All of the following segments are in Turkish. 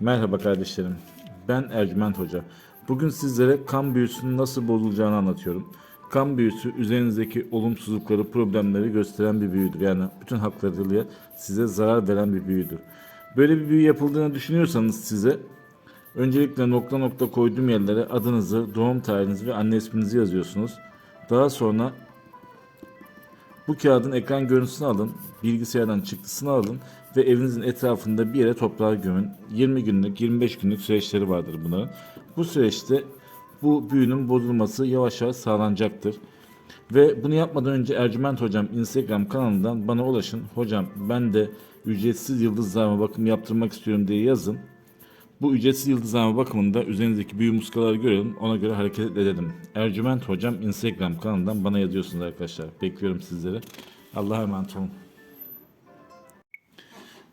Merhaba kardeşlerim. Ben Ercüment Hoca. Bugün sizlere kan büyüsünün nasıl bozulacağını anlatıyorum. Kan büyüsü üzerinizdeki olumsuzlukları, problemleri gösteren bir büyüdür. Yani bütün haklarıyla size zarar veren bir büyüdür. Böyle bir büyü yapıldığını düşünüyorsanız size öncelikle nokta nokta koyduğum yerlere adınızı, doğum tarihinizi ve anne isminizi yazıyorsunuz. Daha sonra bu kağıdın ekran görüntüsünü alın, bilgisayardan çıktısını alın ve evinizin etrafında bir yere toprağa gömün. 20 günlük, 25 günlük süreçleri vardır bunların. Bu süreçte bu büyünün bozulması yavaş yavaş sağlanacaktır. Ve bunu yapmadan önce Ercüment Hocam Instagram kanalından bana ulaşın. Hocam ben de ücretsiz yıldızlarıma bakım yaptırmak istiyorum diye yazın. Bu ücretsiz yıldızlama bakımında üzerinizdeki büyü muskaları görelim. Ona göre hareket edelim. Ercüment Hocam Instagram kanalından bana yazıyorsunuz arkadaşlar. Bekliyorum sizleri. Allah'a emanet olun.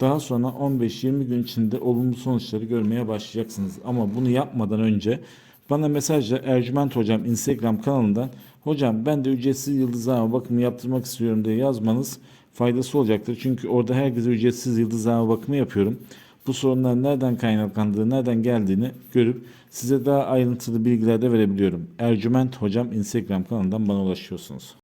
Daha sonra 15-20 gün içinde olumlu sonuçları görmeye başlayacaksınız. Ama bunu yapmadan önce bana mesajla Ercüment Hocam Instagram kanalından Hocam ben de ücretsiz yıldızlama bakımı yaptırmak istiyorum diye yazmanız faydası olacaktır. Çünkü orada herkese ücretsiz yıldızlama bakımı yapıyorum. Bu sorunların nereden kaynaklandığı, nereden geldiğini görüp size daha ayrıntılı bilgiler de verebiliyorum. Ercüment Hocam Instagram kanalından bana ulaşıyorsunuz.